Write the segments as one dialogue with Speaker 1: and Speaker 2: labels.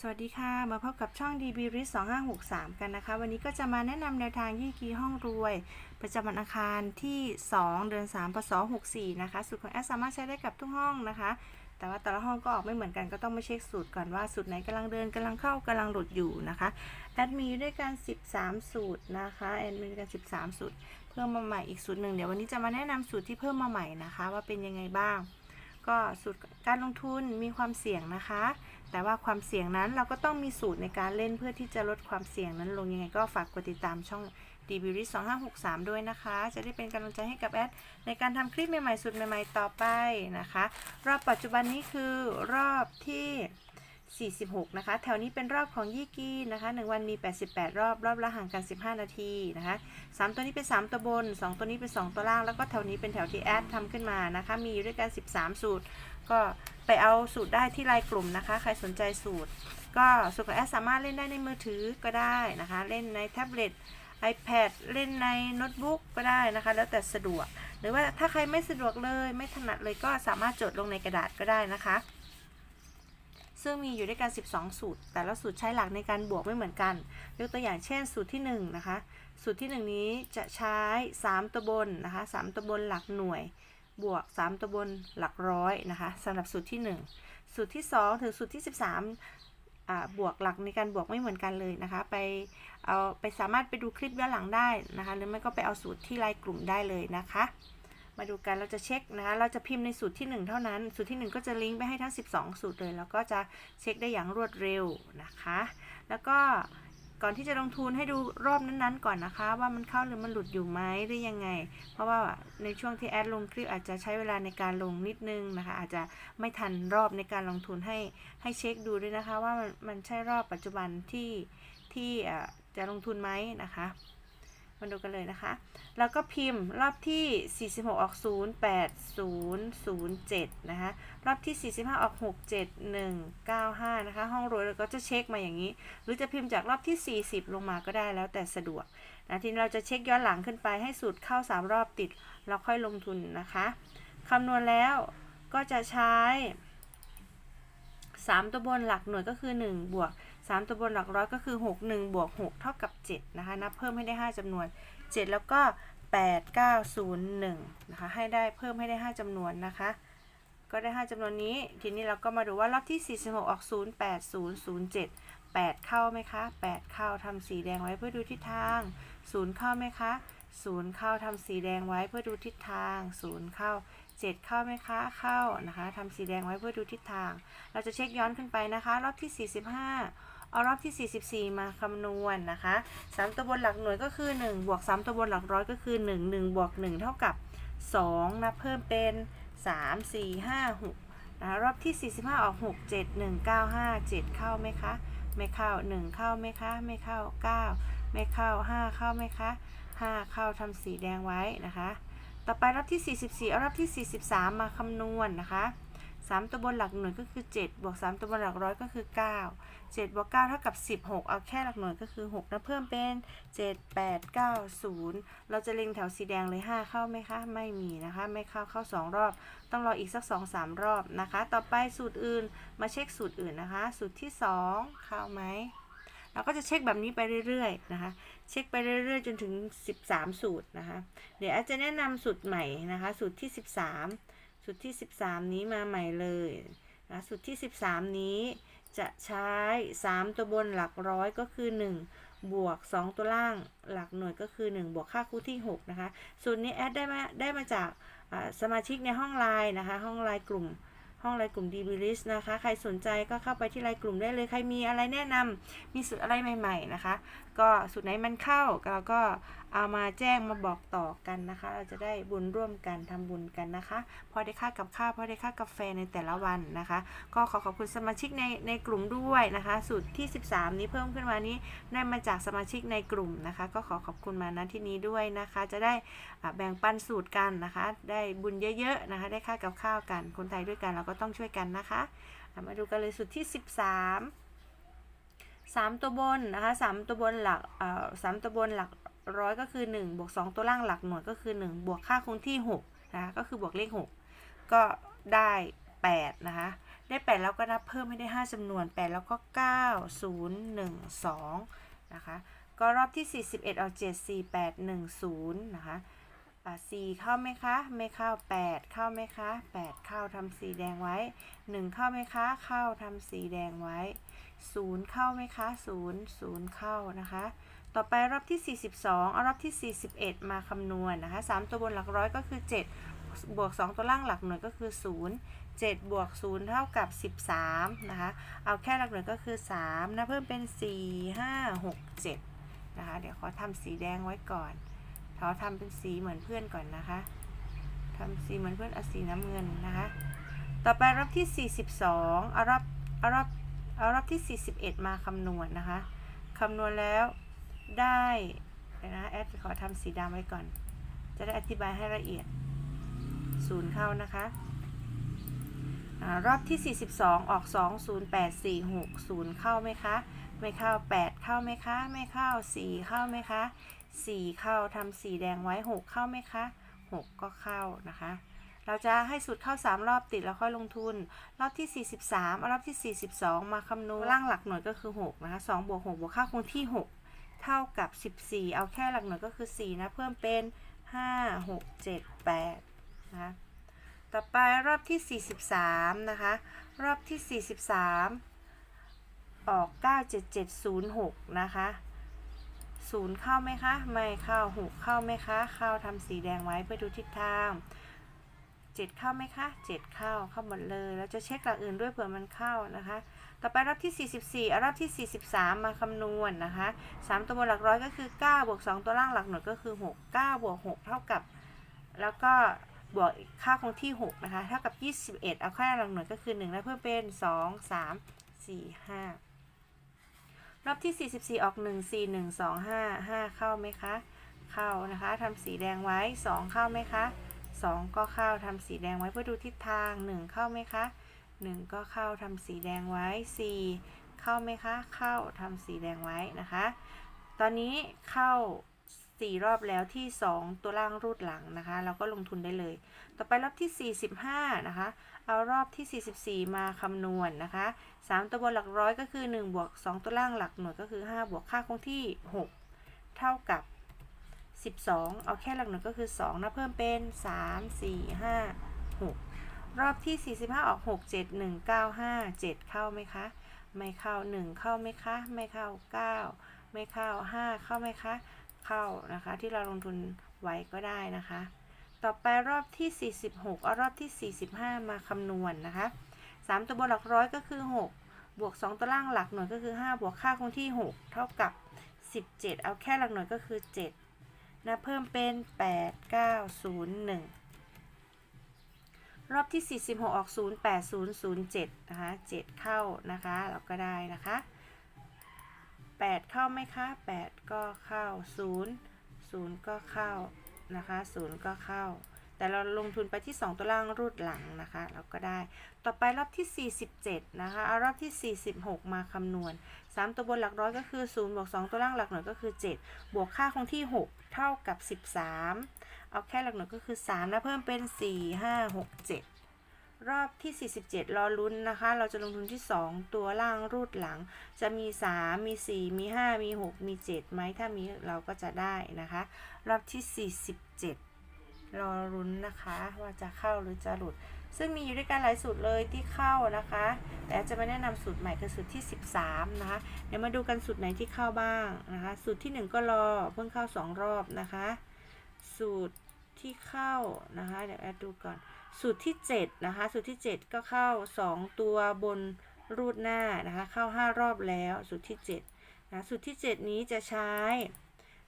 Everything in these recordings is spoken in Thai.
Speaker 1: สวัสดีค่ะ มาพบกับช่อง DB r i s 2563 กันนะคะ วันนี้ก็จะมาแนะนำแนวทางยี่กีห้องรวย ประจำวันอังคารที่ 2 เดือน3พศ64 นะคะ สูตรของแอดสามารถใช้ได้กับทุกห้องนะคะ แต่ว่าแต่ละห้องก็ออกไม่เหมือนกันก็ต้องมาเช็คสูตรก่อนว่าสูตรไหนกำลังเดินกำลังเข้ากำลังหลุดอยู่นะคะแอดมีด้วยกัน 13 สูตรนะคะแอดมีด้วยกัน 13 สูตร เพิ่มมาใหม่อีกสูตรหนึ่งเดี๋ยววันนี้จะมาแนะนำสูตรที่เพิ่มมาใหม่นะคะ ว่าเป็นยังไงบ้าง ก็สูตรการลงทุนมีความเสี่ยงนะคะ แต่ว่าความเสี่ยงนั้นเราก็ต้องมีสูตรในการเล่นเพื่อที่จะลดความเสี่ยงนั้นลงยังไงก็ฝากกดติดตามช่อง d b r i 2563 ด้วยนะคะ จะได้เป็นกำลังใจให้กับแอดในการทำคลิปใหม่ๆสูตรใหม่ๆต่อไปนะคะ รอบปัจจุบันนี้คือรอบที่ 46 นะคะ แถวนี้เป็นรอบของยี่กี้นะคะ 1 วันมี 88 รอบ รอบละห่างกัน 15 นาทีนะคะ 3 ตัวนี้เป็น 3 ตัวบน 2 ตัวนี้เป็น 2 ตัวล่าง แล้วก็แถวนี้เป็นแถวที่แอดทำขึ้นมานะคะ มีด้วยกัน 13 สูตร ก็ไปเอาสูตรได้ที่ไลน์กลุ่มนะคะ ใครสนใจสูตร ก็สูตรของแอดสามารถเล่นได้ในมือถือก็ได้นะคะ เล่นในแท็บเล็ต iPad เล่นในโน้ตบุ๊กก็ได้นะคะ แล้วแต่สะดวก หรือว่าถ้าใครไม่สะดวกเลย ไม่ถนัดเลยก็สามารถจดลงในกระดาษก็ได้นะคะ ซึ่งมีอยู่ด้วยกัน 12 สูตร แต่ละสูตรใช้หลักในการบวกไม่เหมือนกัน ยกตัวอย่างเช่น สูตรที่1นะคะ สูตรที่ 1 นี้จะใช้ 3 ตัวบนนะคะ 3 ตัวบนหลักหน่วย บวก 3 ตัวบนหลักร้อยนะคะสำหรับสูตรที่ 1 สูตรที่ 2 ถึงสูตรที่ 13อ่าบวกหลักในการบวกไม่เหมือนกันเลยนะคะ ไปเอาไปสามารถไปดูคลิปย้อนหลังได้นะคะ หรือไม่ก็ไปเอาสูตรที่ไลน์กลุ่มได้เลยนะคะ มาดูกันเราจะเช็คนะคะเราจะพิมพ์ในสูตรที่ 1 เท่านั้น สูตรที่ 1 ก็จะลิงก์ไปให้ทั้ง 12 สูตรเลย แล้วก็จะเช็คได้อย่างรวดเร็วนะคะ แล้วก็ก่อนที่จะลงทุนให้ดูรอบนั้นๆ ก่อนนะคะ ว่ามันเข้าหรือมันหลุดอยู่ไหมหรือยังไง เพราะว่าในช่วงที่แอดลงคลิปอาจจะใช้เวลาในการลงนิดนึงนะคะ อาจจะไม่ทันรอบในการลงทุนให้ให้เช็คดูด้วยนะคะ ว่ามันมันใช่รอบปัจจุบันที่ที่จะลงทุนไหมนะคะ มาดูกันเลยนะคะ แล้วก็พิมพ์รอบที่ 46 ออก 0 8 0 0 7 นะคะ รอบที่ 45 ออก 6 7 1 9 5 นะคะ ห้องรวยเราก็จะเช็คมาอย่างนี้ หรือจะพิมพ์จากรอบที่ 40 ลงมาก็ได้แล้วแต่สะดวกนะทีนี้เราจะเช็คย้อนหลังขึ้นไปให้สูตรเข้า 3 รอบติด เราค่อยลงทุนนะคะ คำนวณแล้วก็จะใช้ 3 ตัวบนหลักหน่วยก็คือ 1 บวก 3 ตัวบนหลักร้อยก็คือ 6 1 บวก 6 เท่ากับ 7 นะคะ นับเพิ่มให้ได้ 5จำนวน 7 แล้วก็ 8 9 0 1 นะคะ ให้ได้เพิ่มให้ได้ 5จำนวนนะคะ ก็ได้ 5จำนวนนี้ ทีนี้เราก็มาดูว่ารอบที่ 46 ออก 0 8 0 0 7 8 เข้าไหมคะ 8 เข้าทำสีแดงไว้เพื่อดูทิศทาง 0 เข้าไหมคะ0 เข้าทำสีแดงไว้เพื่อดูทิศทาง 0 เข้า 7 เข้าไหมคะ เข้านะคะทำสีแดงไว้เพื่อดูทิศทาง เราจะเช็คย้อนขึ้นไปนะคะ รอบที่ 45 เอารอบที่ 44 มาคำนวณนะคะ 3 ตัวบนหลักหน่วยก็คือ 1 บวก 3 ตัวบนหลักร้อยก็คือ 1 1 บวก 1 เท่ากับ 2นับเพิ่มเป็น 3 4 5 6นะคะรอบที่ 45 ออก 6 7 1 9 5 7 เข้าไหมคะ ไม่เข้า 1 เข้าไหมคะ ไม่เข้า 9 ไม่เข้า 5 เข้าไหมคะ 5 เข้าทำสีแดงไว้นะคะ ต่อไปรอบที่ 44 เอารอบที่ 43 มาคำนวณนะคะ 3 ตัวบนหลักหน่วยก็คือ 7 บวก 3 ตัวบนหลักร้อยก็คือ 9 7 บวก 9 เท่ากับ 16 เอาแค่หลักหน่วยก็คือ6นะเพิ่มเป็น 7 8 9 0 เราจะเล็งแถวสีแดงเลย 5 เข้าไหมคะ ไม่มีนะคะ ไม่เข้าเข้า 2 รอบ ต้องรออีกสัก 2-3 รอบนะคะ ต่อไปสูตรอื่นมาเช็คสูตรอื่นนะคะ สูตรที่ 2 เข้าไหมเราก็จะเช็คแบบนี้ไปเรื่อยๆนะคะ เช็คไปเรื่อยๆ จนถึง 13 สูตรนะคะ เดี๋ยวอาจจะแนะนำสูตรใหม่นะคะ สูตรที่ 13 สูตรที่ 13 นี้มาใหม่เลยนะสูตรที่ 13 นี้จะใช้ 3 ตัวบนหลักร้อยก็คือ 1 บวก 2 ตัวล่างหลักหน่วยก็คือ 1 บวกค่าคู่ที่ 6 นะคะ สูตรนี้แอดได้มาได้มาจากสมาชิกในห้องไลน์นะคะ ห้องไลน์กลุ่ม ห้องไลน์กลุ่ม d b l i s t นะคะ ใครสนใจก็เข้าไปที่ไลน์กลุ่มได้เลย ใครมีอะไรแนะนำมีสูตรอะไรใหม่ ๆ นะคะ ก็สูตรไหนมันเข้าเราก็ เอามาแจ้งมาบอกต่อกันนะคะ เราจะได้บุญร่วมกันทำบุญกันนะคะ พอได้ค่ากับข้าวพอได้ค่ากาแฟในแต่ละวันนะคะ ก็ขอขอบคุณสมาชิกในในกลุ่มด้วยนะคะ สูตรที่ 13 นี้เพิ่มขึ้นมานี้ได้มาจากสมาชิกในกลุ่มนะคะ ก็ขอขอบคุณมาณที่นี้ด้วยนะคะ จะได้แบ่งปันสูตรกันนะคะ ได้บุญเยอะๆนะคะ ได้ค่ากับข้าวกันคนไทยด้วยกันเราก็ต้องช่วยกันนะคะมาดูกันเลยสูตรที่ 13สามตัวบนนะคะสามตัวบนหลักสามตัวบนหลัก ร้อยก็คือ 1 บวก 2 ตัวล่างหลักหน่วยก็คือ 1 บวกค่าคงที่6นะคะก็คือบวกเลข 6 ก็ได้8นะคะได้ 8 แล้วก็นับเพิ่มให้ได้ 5จำนวน 8 แล้วก็ 9 0 1 2นะคะก็รอบที่ 41 เอา 7 4 8 1 0นะคะอะ4เข้าไหมคะ ไม่เข้า 8 เข้าไหมคะ 8 เข้าทำสีแดงไว้ 1 เข้าไหมคะ เข้าทำสีแดงไว้ 0 เข้าไหมคะ 0 0 เข้านะคะ ต่อไปรอบที่ 42 เอารอบที่ 41 มาคำนวณนะคะ 3 ตัวบนหลักร้อยก็คือ 7 บวก 2 ตัวล่างหลักหน่วยก็คือ 0 7 บวก 0 เท่ากับ 13 นะคะ เอาแค่หลักหน่วยก็คือ 3 นะ เพิ่มเป็น 4 5 6 7 นะคะ เดี๋ยวขอทำสีแดงไว้ก่อนขอทำเป็นสีเหมือนเพื่อนก่อนนะคะทำสีเหมือนเพื่อนเอาสีน้ำเงินนะคะ ต่อไปรอบที่ 42 เอารอบ เอารอบ เอารอบที่ 41 มาคำนวณนะคะ คำนวณแล้ว ได้เดี๋ยนะแอดขอทำสีดำไว้ก่อน จะได้อธิบายให้ละเอียดศูนย์เข้านะคะอรอบที่ 42 ออก 2 0 8 4 6 0 เข้าไหมคะ ไม่เข้า 8 เข้าไหมคะ ไม่เข้า 4 เข้าไหมคะ 4 เข้าทำสีแดงไว้ 6 เข้าไหมคะ 6 ก็เข้านะคะ เราจะให้สุดเข้า 3 รอบติดแล้วค่อยลงทุน รอบที่ 43เอารอบที่ 42 มาคำนวณล่างหลักหน่วยก็คือ 6 นะคะ 2 บวก 6 บวกค่าคงที่ 6 เท่ากับ 14 เอาแค่หลักหน่วยก็คือ 4 นะ เพิ่มเป็น 5 6 7 8 นะคะ ต่อไปรอบที่ 43 นะคะ รอบที่ 43 ออก 97706 นะคะ0เข้าไหมคะ ไม่เข้า6เข้าไหมคะ เข้าทำสีแดงไว้เพื่อดูทิศทาง7เข้าไหมคะ7เข้าเข้าหมดเลย แล้วจะเช็คหลักอื่นด้วยเผื่อมันเข้านะคะ ต่อไปรอบที่ 44เอารอบที่ 43 มาคำนวณนะคะ 3 ตัวบนหลักร้อยก็คือ 9 บวก 2 ตัวล่างหลักหน่วยก็คือ 6 9 บวก 6 เท่ากับ แล้วก็บวกค่าคงที่ 6 นะคะ เท่ากับ 21 เอาค่าหลักหน่วยก็คือ 1 แล้วเพิ่มเป็น 2 3 4 5 รอบที่ 44 ออก 1 4 1 2 5 5 เข้าไหมคะ เข้านะคะทำสีแดงไว้ 2 เข้าไหมคะ 2 ก็เข้าทำสีแดงไว้เพื่อดูทิศทาง 1 เข้าไหมคะ 1 ก็เข้าทำสีแดงไว้ 4 เข้าไหมคะ เข้าทำสีแดงไว้นะคะ ตอนนี้เข้า 4 รอบแล้วที่ 2 ตัวล่างรูดหลังนะคะ เราก็ลงทุนได้เลย ต่อไปรอบที่ 45 นะคะ เอารอบที่ 44 มาคำนวณนะคะ 3 ตัวบนหลักร้อยก็คือ 1 บวก 2 ตัวล่างหลักหน่วยก็คือ 5 บวกค่าคงที่ 6 เท่ากับ12 เอาแค่หลักหน่วยก็คือ2นะเพิ่มเป็น 3 4 5 6 รอบที่ 45 ออก 6 7 1 9 5 7 เข้าไหมคะ ไม่เข้า 1 เข้าไหมคะ ไม่เข้า 9 ไม่เข้า 5 เข้าไหมคะ เข้านะคะ ที่เราลงทุนไว้ก็ได้นะคะ ต่อไปรอบที่ 46 เอารอบที่ 45 มาคำนวณนะคะ 3 ตัวบนหลักร้อยก็คือ 6 บวก 2 ตัวล่างหลักหน่วยก็คือ 5 บวกค่าคงที่ 6 เท่ากับ 17 เอาแค่หลักหน่วยก็คือ 7นะเพิ่มเป็น 8 9 0 1 รอบที่ 46 ออก 0 8 0 0 7 นะคะ 7 เข้านะคะ เราก็ได้นะคะ 8 เข้าไหมคะ 8 ก็เข้า 0 0 ก็เข้านะคะ 0 ก็เข้า แต่เราลงทุนไปที่ 2 ตัวล่างรูดหลังนะคะ เราก็ได้ ต่อไปรอบที่ 47 นะคะ เอารอบที่ 46 มาคำนวณ 3 ตัวบนหลักร้อยก็คือ 0 บวก 2 ตัวล่างหลักหน่วยก็คือ 7 บวกค่าคงที่ 6 เท่ากับ 13 เอาแค่หลักหน่วยก็คือ 3 แล้วเพิ่มเป็น 4 5 6 7 รอบที่ 47 รอลุ้นนะคะ เราจะลงทุนที่ 2 ตัวล่างรูดหลัง จะมี 3 มี 4 มี 5 มี 6 มี 7 ไหม ถ้ามีเราก็จะได้นะคะ รอบที่ 47 รอลุ้นนะคะ ว่าจะเข้าหรือจะหลุด ซึ่งมีอยู่ด้วยกันหลายสูตรเลยที่เข้านะคะ แต่จะมาแนะนำสูตรใหม่คือสูตรที่ 13 นะคะ เดี๋ยวมาดูกันสูตรไหนที่เข้าบ้างนะคะ สูตรที่ 1 ก็รอเพิ่งเข้า 2 รอบนะคะ สูตรที่เข้านะคะเดี๋ยวแอดดูก่อน สูตรที่7นะคะสูตรที่ 7 ก็เข้า 2 ตัวบนรูดหน้านะคะเข้า 5 รอบแล้วสูตรที่7นะสูตรที่ 7 นี้จะใช้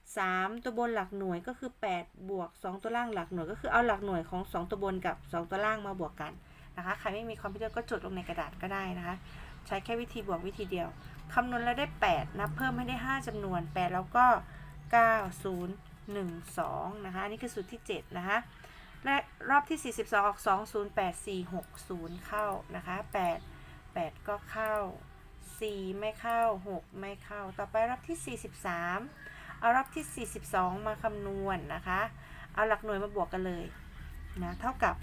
Speaker 1: 3 ตัวบนหลักหน่วยก็คือ 8 บวก 2 ตัวล่างหลักหน่วย ก็คือเอาหลักหน่วยของ 2 ตัวบนกับ 2 ตัวล่างมาบวกกันนะคะใครไม่มีคอมพิวเตอร์ก็จดลงในกระดาษก็ได้นะคะ ใช้แค่วิธีบวกวิธีเดียวคำนวณแล้วได้ 8 นับเพิ่มให้ได้ 5จำนวน 8 แล้วก็ 9 0 1 2 นะคะอันนี้คือสูตรที่ 7 นะคะ และรอบที่ 42 ออก 2 0 8 4 6 0 เข้านะคะ 8 8 ก็เข้า 4 ไม่เข้า 6 ไม่เข้า ต่อไปรอบที่ 43 เอารอบที่ 42 มาคำนวณนะคะ เอาหลักหน่วยมาบวกกันเลยนะ เท่ากับ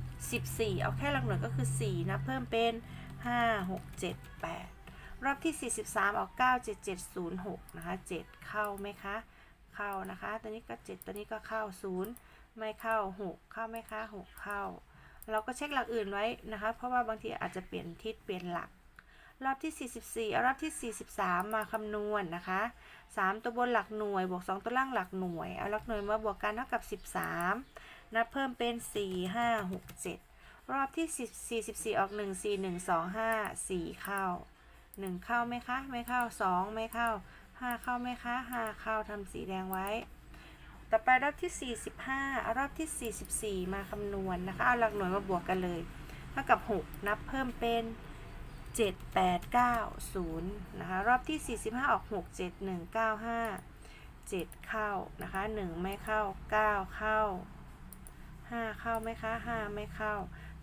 Speaker 1: 14 เอาแค่หลักหน่วยก็คือ 4 นะ เพิ่มเป็น 5 6 7 8รอบที่ 43เอา9 7 7 0 6 นะคะ 7 เข้าไหมคะ เข้านะคะ ตัวนี้ก็ 7 ตัวนี้ก็เข้า 0 ไม่เข้า 6 เข้าไหมคะ6เข้า เราก็เช็คหลักอื่นไว้นะคะ เพราะว่าบางทีอาจจะเปลี่ยนทิศเปลี่ยนหลัก รอบที่ 44เอารอบที่ 43 มาคำนวณนะคะ 3 ตัวบนหลักหน่วย บวก 2 ตัวล่างหลักหน่วย เอาหลักหน่วยมาบวกกันเท่ากับ 13 นับเพิ่มเป็น 4 5 6 7รอบที่ 44 ออก 1 4 1 2 5 4 เข้า 1 เข้าไหมคะ ไม่เข้า 2 ไม่เข้า 5เข้าไหมคะ5เข้าทำสีแดงไว้ ต่อไปรอบที่ 45เอารอบที่ 44 มาคำนวณนะคะ เอาหลักหน่วยมาบวกกันเลย เท่ากับ 6 นับเพิ่มเป็น 7 8 9 0นะคะ รอบที่ 45 ออก 6 7 1 9 5 7 เข้านะคะ 1 ไม่เข้า 9 เข้า 5 เข้าไหมคะ 5 ไม่เข้า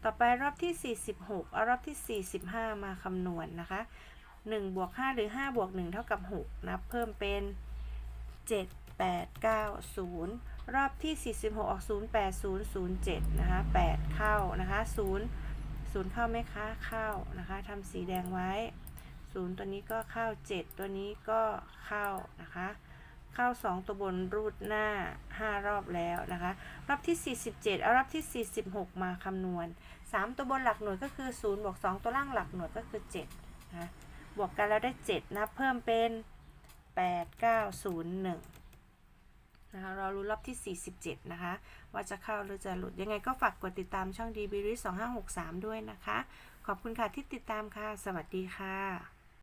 Speaker 1: ต่อไปรอบที่ 46 เอารอบที่ 45 มาคำนวณนะคะ 1บวก5หรือ5บวก1เท่ากับ 6 นับเพิ่มเป็น 7 8 9 0 รอบที่ 46 ออก 0 8 0 0 7 นะคะ 8 เข้านะคะ 0 0 เข้าไหมคะ เข้านะคะทำสีแดงไว้ 0 ตัวนี้ก็เข้า 7 ตัวนี้ก็เข้านะคะเข้า 2 ตัวบนรูดหน้า 5 รอบแล้วนะคะ รอบที่ 47 เอารอบที่ 46 มาคำนวณ 3 ตัวบนหลักหน่วยก็คือ 0 บวก 2 ตัวล่างหลักหน่วยก็คือ7นะคะ บวกกันแล้วได้ 7 นะเพิ่มเป็น 8 9 0 1 นะคะเรารู้รอบที่ 47 นะคะ ว่าจะเข้าหรือจะหลุดยังไงก็ฝากกดติดตามช่อง d b r i 2563 ด้วยนะคะ ขอบคุณค่ะที่ติดตามค่ะ สวัสดีค่ะ